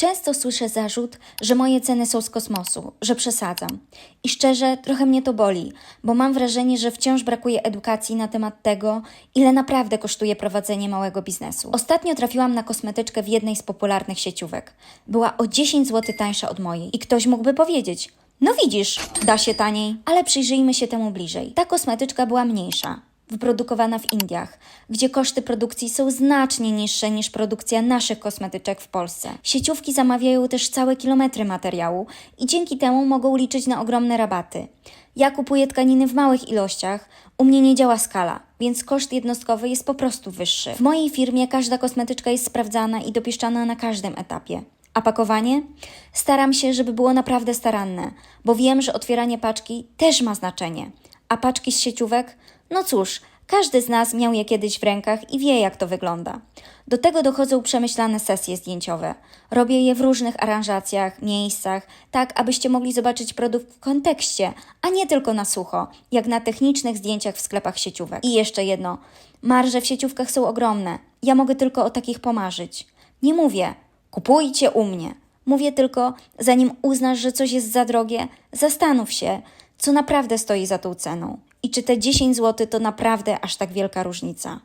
Często słyszę zarzut, że moje ceny są z kosmosu, że przesadzam. I szczerze, trochę mnie to boli, bo mam wrażenie, że wciąż brakuje edukacji na temat tego, ile naprawdę kosztuje prowadzenie małego biznesu. Ostatnio trafiłam na kosmetyczkę w jednej z popularnych sieciówek. Była o 10 zł tańsza od mojej i ktoś mógłby powiedzieć: No widzisz, da się taniej, ale przyjrzyjmy się temu bliżej. Ta kosmetyczka była mniejsza wyprodukowana w Indiach, gdzie koszty produkcji są znacznie niższe niż produkcja naszych kosmetyczek w Polsce. Sieciówki zamawiają też całe kilometry materiału i dzięki temu mogą liczyć na ogromne rabaty. Ja kupuję tkaniny w małych ilościach, u mnie nie działa skala, więc koszt jednostkowy jest po prostu wyższy. W mojej firmie każda kosmetyczka jest sprawdzana i dopieszczana na każdym etapie. A pakowanie? Staram się, żeby było naprawdę staranne, bo wiem, że otwieranie paczki też ma znaczenie. A paczki z sieciówek? No cóż, każdy z nas miał je kiedyś w rękach i wie, jak to wygląda. Do tego dochodzą przemyślane sesje zdjęciowe. Robię je w różnych aranżacjach, miejscach, tak abyście mogli zobaczyć produkt w kontekście, a nie tylko na sucho, jak na technicznych zdjęciach w sklepach sieciówek. I jeszcze jedno. Marże w sieciówkach są ogromne. Ja mogę tylko o takich pomarzyć. Nie mówię, kupujcie u mnie. Mówię tylko, zanim uznasz, że coś jest za drogie, zastanów się, co naprawdę stoi za tą ceną i czy te 10 zł to naprawdę aż tak wielka różnica.